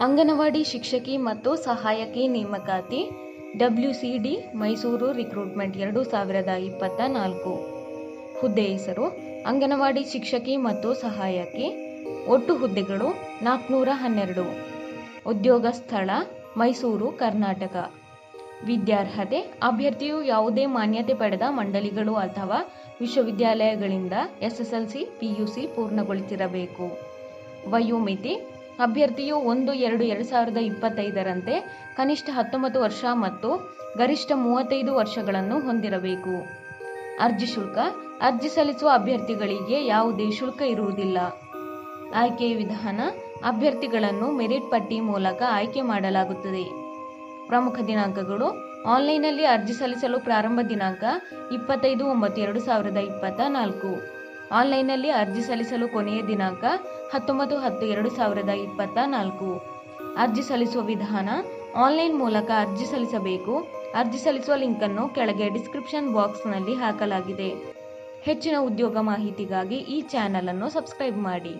ಅಂಗನವಾಡಿ ಶಿಕ್ಷಕಿ ಮತ್ತು ಸಹಾಯಕಿ ನೇಮಕಾತಿ W C D Mysuru recruitment ಎರಡು ಸಾವಿರದ ಇಪ್ಪತ್ತ ನಾಲ್ಕು. ಹುದ್ದೆ ಹೆಸರು, ಅಂಗನವಾಡಿ ಶಿಕ್ಷಕಿ ಮತ್ತು ಸಹಾಯಕಿ. ಒಟ್ಟು ಹುದ್ದೆಗಳು ನಾಲ್ಕುನೂರ ಹನ್ನೆರಡು. ಉದ್ಯೋಗ ಸ್ಥಳ, ಮೈಸೂರು, ಕರ್ನಾಟಕ. ವಿದ್ಯಾರ್ಹತೆ, ಅಭ್ಯರ್ಥಿಯು ಯಾವುದೇ ಮಾನ್ಯತೆ ಪಡೆದ ಮಂಡಳಿಗಳು ಅಥವಾ ವಿಶ್ವವಿದ್ಯಾಲಯಗಳಿಂದ ಎಸ್ಎಸ್ಎಲ್ಸಿ, ಪಿಯುಸಿ ಪೂರ್ಣಗೊಳಿಸಿರಬೇಕು. ವಯೋಮಿತಿ ಅಭ್ಯರ್ಥಿಯು ಒಂದು, ಎರಡು ಎರಡು ಸಾವಿರದ ಇಪ್ಪತ್ತೈದರಂತೆ ಕನಿಷ್ಠ ಹತ್ತೊಂಬತ್ತು ವರ್ಷ ಮತ್ತು ಗರಿಷ್ಠ ಮೂವತ್ತೈದು ವರ್ಷಗಳನ್ನು ಹೊಂದಿರಬೇಕು. ಅರ್ಜಿ ಶುಲ್ಕ, ಅರ್ಜಿ ಸಲ್ಲಿಸುವ ಅಭ್ಯರ್ಥಿಗಳಿಗೆ ಯಾವುದೇ ಶುಲ್ಕ ಇರುವುದಿಲ್ಲ. ಆಯ್ಕೆ ವಿಧಾನ, ಅಭ್ಯರ್ಥಿಗಳನ್ನು ಮೆರಿಟ್ ಪಟ್ಟಿ ಮೂಲಕ ಆಯ್ಕೆ ಮಾಡಲಾಗುತ್ತದೆ. ಪ್ರಮುಖ ದಿನಾಂಕಗಳು, ಆನ್ಲೈನ್ನಲ್ಲಿ ಅರ್ಜಿ ಸಲ್ಲಿಸಲು ಪ್ರಾರಂಭ ದಿನಾಂಕ ಇಪ್ಪತ್ತೈದು ಒಂಬತ್ತು ಎರಡು ಸಾವಿರದ ಇಪ್ಪತ್ತ ನಾಲ್ಕು. ಆನ್ಲೈನ್ನಲ್ಲಿ ಅರ್ಜಿ ಸಲ್ಲಿಸಲು ಕೊನೆಯ ದಿನಾಂಕ ಹತ್ತೊಂಬತ್ತು ಹತ್ತು ಎರಡು ಸಾವಿರದ ಇಪ್ಪತ್ತ ನಾಲ್ಕು. ಅರ್ಜಿ ಸಲ್ಲಿಸುವ ವಿಧಾನ, ಆನ್ಲೈನ್ ಮೂಲಕ ಅರ್ಜಿ ಸಲ್ಲಿಸಬೇಕು. ಅರ್ಜಿ ಸಲ್ಲಿಸುವ ಲಿಂಕನ್ನು ಕೆಳಗೆ ಡಿಸ್ಕ್ರಿಪ್ಷನ್ ಬಾಕ್ಸ್ನಲ್ಲಿ ಹಾಕಲಾಗಿದೆ. ಹೆಚ್ಚಿನ ಉದ್ಯೋಗ ಮಾಹಿತಿಗಾಗಿ ಈ ಚಾನೆಲ್ ಅನ್ನು ಸಬ್ಸ್ಕ್ರೈಬ್ ಮಾಡಿ.